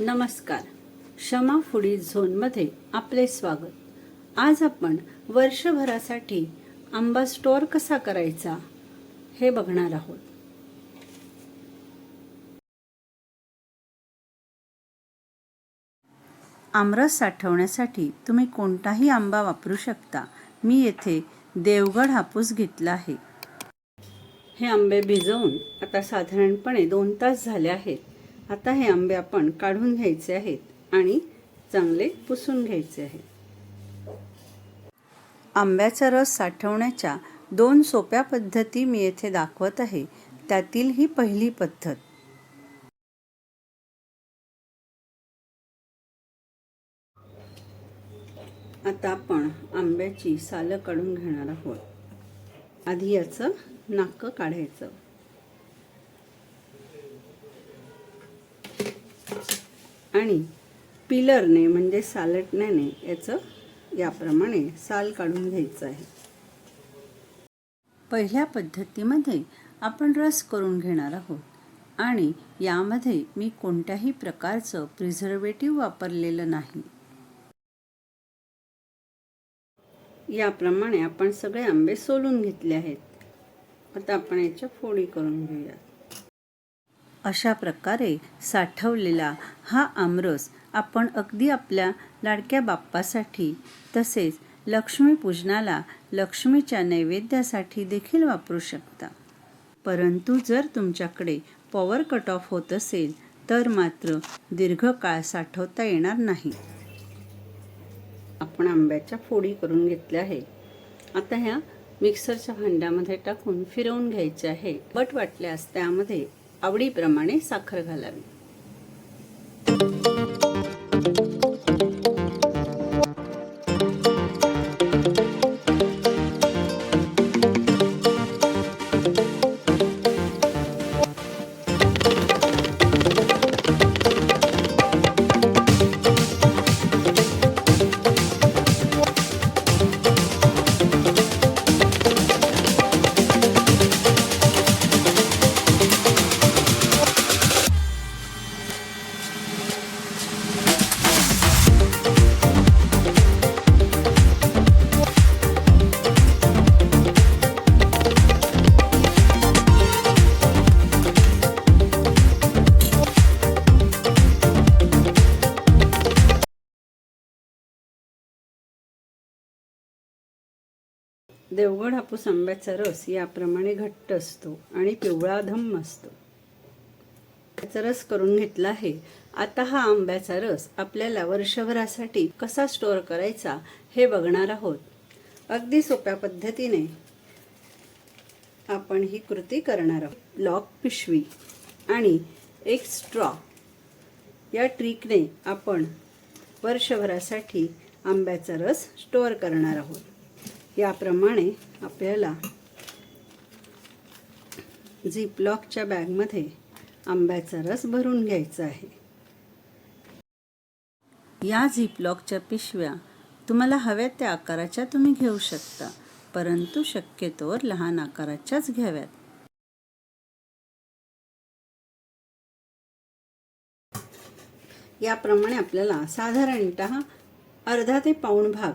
नमस्कार. क्षमा फुडी झोनमध्ये आपले स्वागत. आज आपण वर्षभरासाठी आंबा स्टोअर कसा करायचा हे बघणार आहोत. आमरस साठवण्यासाठी तुम्ही कोणताही आंबा वापरू शकता. मी येथे देवगड हापूस घेतला आहे. हे आंबे भिजवून आता साधारणपणे दोन तास झाले आहेत. आता हे आंबे आपण काढून घ्यायचे आहेत आणि चांगले पुसून घ्यायचे आहेत. आंब्याचा रस साठवण्याच्या दोन सोप्या पद्धती मी येथे दाखवत आहे. त्यातील ही पहिली पद्धत. आता आपण आंब्याची सालं काढून घेणार आहोत. आधी याचं नाकं काढायचं. आणि पिलरने म्हणजे सालटण्याने याचं याप्रमाणे साल काढून घ्यायचं आहे. पहिल्या पद्धतीमध्ये आपण रस करून घेणार आहोत आणि यामध्ये मी कोणत्याही प्रकारचं प्रिझर्वेटिव्ह वापरलेलं नाही. याप्रमाणे आपण सगळे आंबे सोलून घेतले आहेत. आता आपण याच्या फोडी करून घेऊयात. अशा प्रकारे साठवलेला हा आमरस आपण अगदी आपल्या लाडक्या बाप्पासाठी तसेच लक्ष्मीपूजनाला लक्ष्मीच्या नैवेद्यासाठी देखील वापरू शकता. परंतु जर तुमच्याकडे पॉवर कट ऑफ होत असेल तर मात्र दीर्घकाळ साठवता येणार नाही. आपण आंब्याच्या फोडी करून घेतल्या आहे आता ह्या मिक्सरच्या भांड्यामध्ये टाकून फिरवून घ्यायचे आहे. बट वाटल्यास त्यामध्ये आवडीप्रमाणे साखर घालावी. देवगड हापूस आंब्याचा रस याप्रमाणे घट्ट असतो आणि पिवळा धम्म असतो. त्याचा रस करून घेतला आहे. आता हा आंब्याचा रस आपल्याला वर्षभरासाठी कसा स्टोअर करायचा हे बघणार आहोत. अगदी सोप्या पद्धतीने आपण ही कृती करणार आहोत. लॉक पिशवी आणि एक स्ट्रॉ या ट्रिकने आपण वर्षभरासाठी आंब्याचा रस स्टोअर करणार आहोत. याप्रमाणे आपल्याला झिपलॉकच्या बॅगमध्ये आंब्याचा रस भरून घ्यायचा आहे. या झिपलॉकच्या पिशव्या तुम्हाला हव्या त्या आकाराच्या तुम्ही घेऊ शकता परंतु शक्यतोवर लहान आकाराच्याच घ्याव्यात. याप्रमाणे आपल्याला साधारणत अर्धा ते पाऊण भाग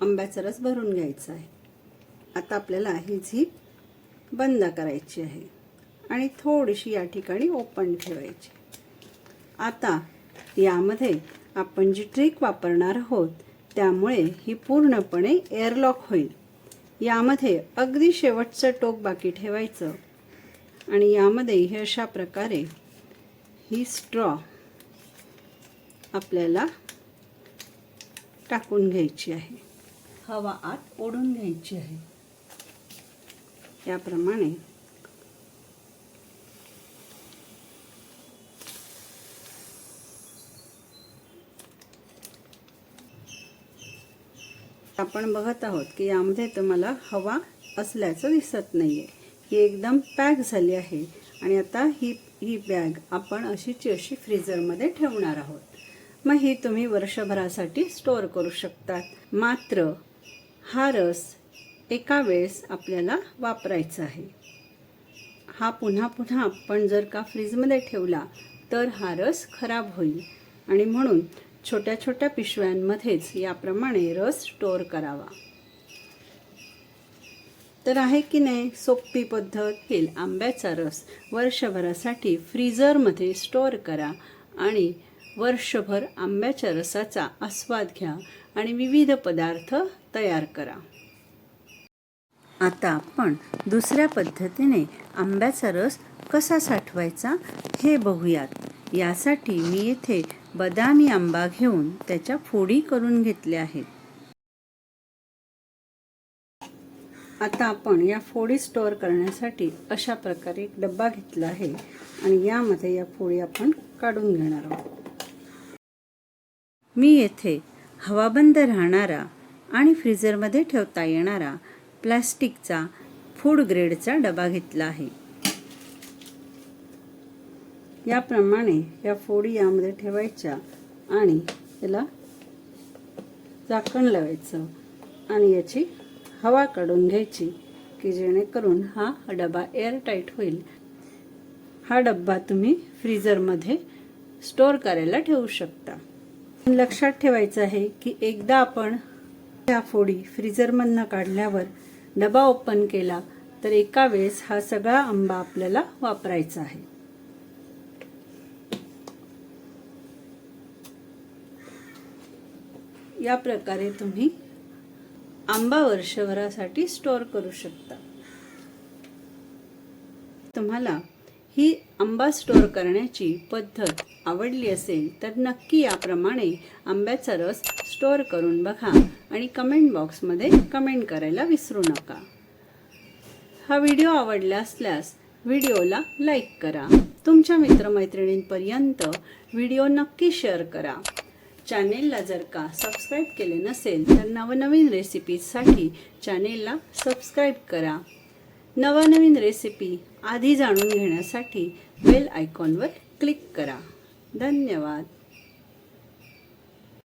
आंब्याचा रस भरून घ्यायचा आहे. आता आपल्याला ही झीप बंद करायची आहे आणि थोडीशी या ठिकाणी ओपन ठेवायची. आता यामध्ये आपण जी ट्रिक वापरणार आहोत त्यामुळे ही पूर्णपणे एअरलॉक होईल. यामध्ये अगदी शेवटचं टोक बाकी ठेवायचं आणि यामध्ये हे अशा प्रकारे ही स्ट्रॉ आपल्याला टाकून घ्यायची आहे. हवा आत ओढून घ्यायची आहे. याप्रमाणे आपण बघत आहोत की यामध्ये तुम्हाला हवा असल्याचं दिसत नाही आहे ही एकदम पॅक झाली आहे आणि आता ही ही बॅग आपण अशीची अशी फ्रीजरमध्ये ठेवणार आहोत. मग ही तुम्ही वर्षभरासाठी स्टोअर करू शकतात. मात्र हा रस एका वेळेस आपल्याला वापरायचा आहे. हा पुन्हा पुन्हा आपण जर का फ्रीजमध्ये ठेवला तर हा रस खराब होईल. आणि म्हणून छोट्या छोट्या पिशव्यांमध्येच याप्रमाणे रस स्टोअर करावा. तर आहे की नाही? सोपी पद्धत केल आंब्याचा रस वर्षभरासाठी फ्रीझरमध्ये स्टोअर करा आणि वर्षभर आंब्याच्या रसाचा आस्वाद घ्या आणि विविध पदार्थ तयार करा. आता आपण दुसऱ्या पद्धतीने आंब्याचा रस कसा साठवायचा हे बघूयात. यासाठी मी येथे बदामी आंबा घेऊन त्याच्या फोडी करून घेतल्या आहेत. आता आपण या फोडी स्टोअर करण्यासाठी अशा प्रकारे एक डब्बा घेतला आहे आणि यामध्ये या फोडी आपण काढून घेणार आहोत. मी येथे हवाबंद राहणारा आणि फ्रीझरमध्ये ठेवता येणारा प्लॅस्टिकचा फूड ग्रेडचा डबा घेतला आहे. याप्रमाणे या फोडी यामध्ये ठेवायच्या आणि त्याला झाकण लावायचं आणि याची हवा काढून घ्यायची की जेणेकरून हा डबा एअरटाईट होईल. हा डब्बा तुम्ही फ्रीझरमध्ये स्टोअर करायला ठेवू शकता. लक्षात ठेवायचं आहे की एकदा आपण त्या फोडी फ्रीजरमधनं काढल्यावर डबा ओपन केला तर एका वेळेस हा सगळा आंबा आपल्याला वापरायचा आहे. या प्रकारे तुम्ही आंबा वर्षभरासाठी स्टोअर करू शकता. तुम्हाला ही आंबा स्टोअर करण्याची पद्धत आवडली असेल तर नक्की याप्रमाणे आंब्याचा रस स्टोअर करून बघा आणि कमेंट बॉक्समध्ये कमेंट करायला विसरू नका. हा व्हिडिओ आवडला असल्यास व्हिडिओला लाईक करा. तुमच्या मित्रमैत्रिणींपर्यंत व्हिडिओ नक्की शेअर करा. चॅनेलला जर का सबस्क्राईब केले नसेल तर नवनवीन रेसिपीजसाठी चॅनेलला सबस्क्राईब करा. नवनवीन रेसिपी आधी जाणून घेण्यासाठी बेल आयकॉनवर क्लिक करा. धन्यवाद.